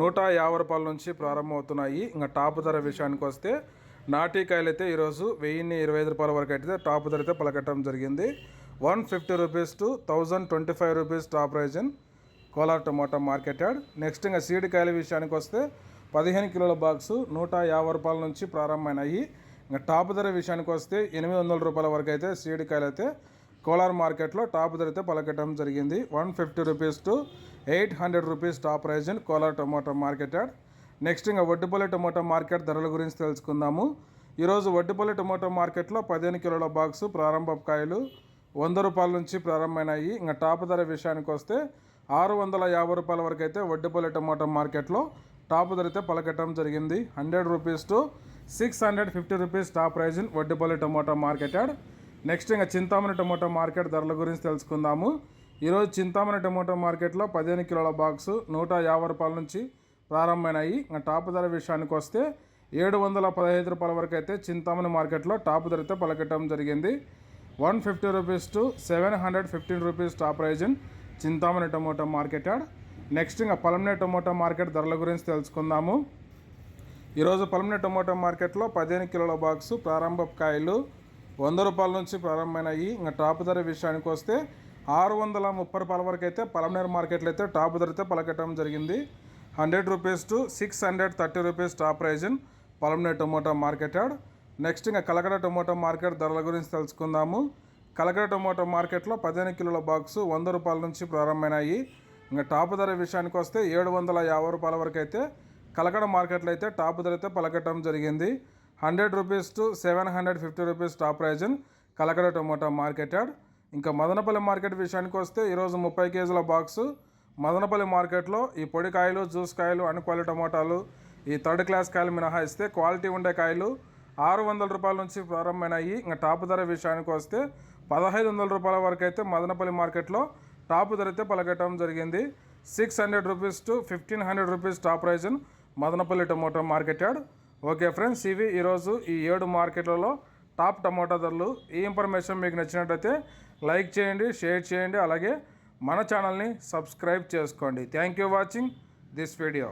నూట యాభై రూపాయల నుంచి ప్రారంభమవుతున్నాయి. ఇంకా టాప్ ధర విషయానికి వస్తే నాటి కాయలు అయితే ఈరోజు వెయ్యిన్ని ఇరవై ఐదు రూపాయల వరకు అయితే టాప్ ధర అయితే పలకట్టడం జరిగింది. One fifty rupees two thousand twenty five rupees top prize in Kolar tomato market yard next ఇంకా సీడ్ కాయల విషయానికి వస్తే పదిహేను కిలోల బాక్సు నూట యాభై రూపాయల నుంచి ప్రారంభమైనాయి. ఇంకా టాప్ ధర విషయానికి వస్తే ఎనిమిది వందల రూపాయల వరకు అయితే సీడ్ కాయలు అయితే కోలార్ మార్కెట్లో టాప్ ధరతో పలకటం జరిగింది. One fifty rupees to eight hundred rupees top price in Kolar tomato market yard. Next ఇంకా వడ్డుపల్లి టొమాటో మార్కెట్ ధరల గురించి తెలుసుకుందాము. ఈరోజు వడ్డుపల్లి టొమాటో మార్కెట్లో పదిహేను కిలోల బాక్సు ప్రారంభ కాయలు వంద రూపాయల నుంచి ప్రారంభమైనాయి. ఇంకా టాప్ ధర విషయానికి వస్తే ఆరు వందల యాభై రూపాయల వరకు అయితే వడ్డుపల్లి టొమాటో మార్కెట్లో టాప్ ధర అయితే పలకటం జరిగింది. Hundred rupees to six hundred fifty rupees top price in Vaddupalli tomato market yard. Next ఇంకా చింతామణి టొమాటో మార్కెట్ ధరల గురించి తెలుసుకుందాము. ఈరోజు చింతామణి టొమాటో మార్కెట్లో పదిహేను కిలోల బాక్సు నూట యాభై రూపాయల నుంచి ప్రారంభమైనాయి. ఇంకా టాప్ ధర విషయానికి వస్తే ఏడు వందల పదహైదు రూపాయల వరకు అయితే చింతామణి మార్కెట్లో టాప్ ధరతో పలకటం జరిగింది. One fifty rupees to seven hundred fifteen rupees top price in Chintamani tomato market yard. Next ఇంకా పలమనే టమోటా మార్కెట్ ధరల గురించి తెలుసుకుందాము. ఈరోజు పలమనే టొమాటో మార్కెట్లో పదిహేను కిలోల బాక్సు ప్రారంభ కాయలు వంద రూపాయల నుంచి ప్రారంభమైనాయి. ఇంకా టాప్ ధర విషయానికి వస్తే ఆరు వందల ముప్పై రూపాయల వరకు అయితే పలమనేరు మార్కెట్లో అయితే టాప్ ధర అయితే పలకటం జరిగింది. Hundred rupees to six hundred thirty rupees top price in Palamaner tomato market yard. Next ఇంకా కలకడ టొమాటో మార్కెట్ ధరల గురించి తెలుసుకుందాము. కలకడ టొమాటో మార్కెట్లో పదిహేను కిలోల బాక్సు వంద రూపాయల నుంచి ప్రారంభమైనాయి. ఇంకా టాప్ ధర విషయానికి వస్తే ఏడు వందల యాభై రూపాయల వరకు అయితే కలకడ మార్కెట్లో అయితే టాప్ ధర అయితే పలకటం జరిగింది. Hundred rupees to seven hundred fifty rupees top price in Kalakada tomato market yard ఇంకా మదనపల్లి మార్కెట్ విషయానికి వస్తే ఈరోజు ముప్పై కేజీల బాక్సు. మదనపల్లి మార్కెట్లో ఈ పొడి కాయలు జ్యూస్ కాయలు అన్ని క్వాలిటీ టమాటాలు ఈ థర్డ్ క్లాస్ కాయలు మినహాయిస్తే క్వాలిటీ ఉండే కాయలు ఆరు వందల రూపాయల నుంచి ప్రారంభమైనాయి. ఇంకా టాప్ ధర విషయానికి వస్తే పదహైదు వందల రూపాయల వరకు అయితే మదనపల్లి మార్కెట్లో టాప్ ధర అయితే పలకటం జరిగింది. Six hundred rupees to fifteen hundred rupees top price Madanapalli tomato market yard okay friends ఇవి ఈరోజు ఈ ఏడు మార్కెట్లలో టాప్ టమాటా ధరలు. ఈ ఇన్ఫర్మేషన్ మీకు నచ్చినట్లయితే లైక్ చేయండి షేర్ చేయండి అలాగే మన ఛానల్ని సబ్స్క్రైబ్ చేసుకోండి. Thank you watching this video.